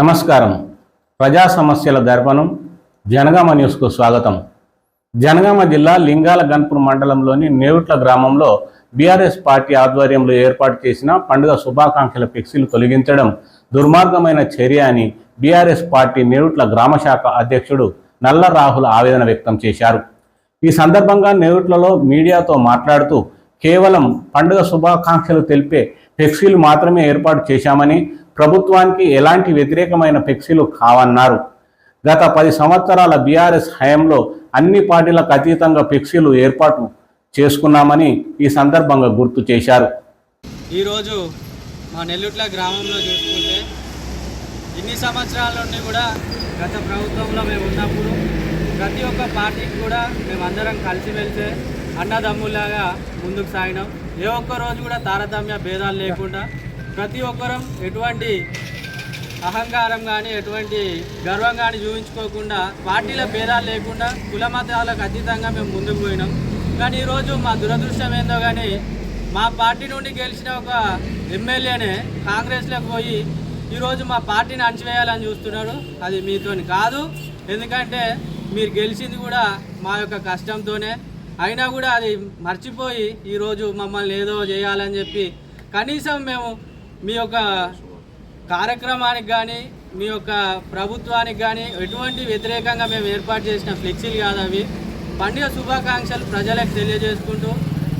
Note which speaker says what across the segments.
Speaker 1: నమస్కారం. ప్రజా సమస్యల దర్పణం జనగామ న్యూస్కు స్వాగతం. జనగామ జిల్లా లింగాల గన్పూర్ మండలంలోని నేవుట్ల గ్రామంలో బీఆర్ఎస్ పార్టీ ఆధ్వర్యంలో ఏర్పాటు చేసిన పండుగ శుభాకాంక్షల ఫ్లెక్సీలు తొలగించడం దుర్మార్గమైన చర్య అని బీఆర్ఎస్ పార్టీ నేవుట్ల గ్రామ శాఖ అధ్యక్షుడు నల్ల రాహుల్ ఆవేదన వ్యక్తం చేశారు. ఈ సందర్భంగా నేవుట్లలో మీడియాతో మాట్లాడుతూ కేవలం పండుగ శుభాకాంక్షలు తెలిపే ఫ్లెక్సీలు మాత్రమే ఏర్పాటు చేశామని ప్రభుత్వానికి ఎలాంటి వ్యతిరేకమైన ఫ్లెక్సీలు కావన్నారు. గత పది సంవత్సరాల బీఆర్ఎస్ హయాంలో అన్ని పార్టీలకు అతీతంగా ఫ్లెక్సీలు ఏర్పాటు చేసుకున్నామని ఈ సందర్భంగా గుర్తు చేశారు.
Speaker 2: ఈరోజు మా నెల్లుట్ల గ్రామంలో చూసుకుంటే ఇన్ని సంవత్సరాల నుండి కూడా గత ప్రభుత్వంలో మేము ఉన్నప్పుడు ప్రతి ఒక్క పార్టీకి కూడా మేమందరం వెళ్తే అన్నదమ్ములాగా ముందుకు సాగినాం. ఏ ఒక్క రోజు కూడా తారతమ్య భేదాలు లేకుండా ప్రతి ఒక్కరం ఎటువంటి అహంకారం కానీ ఎటువంటి గర్వం కానీ చూపించుకోకుండా పార్టీల భేదాలు లేకుండా కుల మతాలకు అతీతంగా మేము ముందుకు పోయినాం. కానీ ఈరోజు మా దురదృష్టం ఏందో కానీ మా పార్టీ నుండి గెలిచిన ఒక ఎమ్మెల్యేనే కాంగ్రెస్లోకి పోయి ఈరోజు మా పార్టీని అణచివేయాలని చూస్తున్నాడు. అది మీతోని కాదు. ఎందుకంటే మీరు గెలిచింది కూడా మా యొక్క కష్టంతోనే. అయినా కూడా అది మర్చిపోయి ఈరోజు మమ్మల్ని ఏదో చేయాలని చెప్పి కనీసం మేము మీ యొక్క కార్యక్రమానికి కానీ మీ యొక్క ప్రభుత్వానికి కానీ ఎటువంటి వ్యతిరేకంగా మేము ఏర్పాటు చేసిన ఫ్లెక్సీలు కాదు అవి. పండుగ శుభాకాంక్షలు ప్రజలకు తెలియజేసుకుంటూ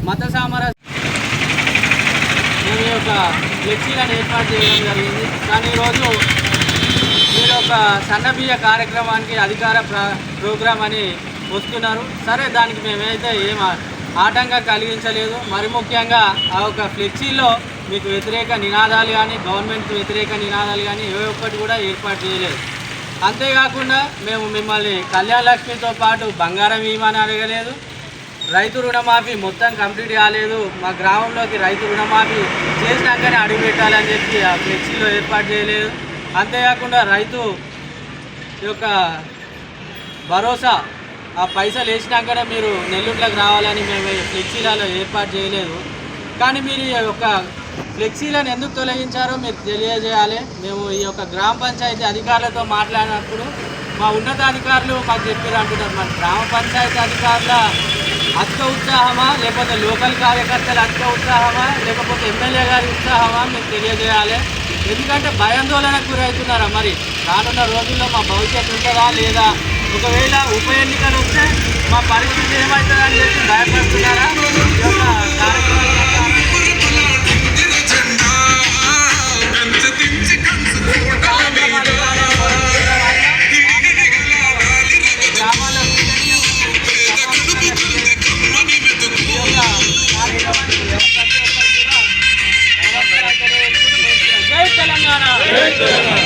Speaker 2: మత సామరస్య మేము యొక్క ఫ్లెక్సీలను ఏర్పాటు చేయడం జరిగింది. కానీ ఈరోజు మీరు ఒక సన్నబియ్య కార్యక్రమానికి అధికార ప్ర ప్రోగ్రామ్ అని వస్తున్నారు. సరే దానికి మేమైతే ఏం ఆటంకం కలిగించలేదు. మరి ముఖ్యంగా ఆ యొక్క ఫ్లెక్సీలో మీకు వ్యతిరేక నినాదాలు కానీ గవర్నమెంట్ వ్యతిరేక నినాదాలు కానీ ఏ ఒక్కటి కూడా ఏర్పాటు చేయలేదు. అంతేకాకుండా మేము మిమ్మల్ని కళ్యాణ లక్ష్మితో పాటు బంగారం ఇవ్వమని అడగలేదు. రైతు రుణమాఫీ మొత్తం కంప్లీట్ కాలేదు. మా గ్రామంలోకి రైతు రుణమాఫీ చేసినాకనే అడుగు పెట్టాలని చెప్పి ఆ ఫ్లెక్సీలో ఏర్పాటు చేయలేదు. అంతేకాకుండా రైతు యొక్క భరోసా ఆ పైసలు వేసినాకనే మీరు నెల్లూరులోకి రావాలని మేము ఫ్లెక్సీలలో ఏర్పాటు చేయలేదు. కానీ మీరు ఈ యొక్క ఫ్లెక్సీలను ఎందుకు తొలగించారో మీరు తెలియజేయాలి. మేము ఈ యొక్క గ్రామ పంచాయతీ అధికారులతో మాట్లాడినప్పుడు మా ఉన్నతాధికారులు మాకు చెప్పారు అంటున్నారు. మన గ్రామ పంచాయతీ అధికారుల అధిక ఉత్సాహమా లేకపోతే లోకల్ కార్యకర్తల అధిక ఉత్సాహమా లేకపోతే ఎమ్మెల్యే గారి ఉత్సాహమా మీకు తెలియజేయాలి. ఎందుకంటే భయాందోళనకు గురవుతున్నారా మరి? రానున్న రోజుల్లో మా భవిష్యత్తు ఉంటుందా లేదా? ఒకవేళ ఉప ఎన్నికలు వస్తే మా పరిస్థితి ఏమవుతుందని చెప్పి భయపడుతున్నారా? తెలంగాణ.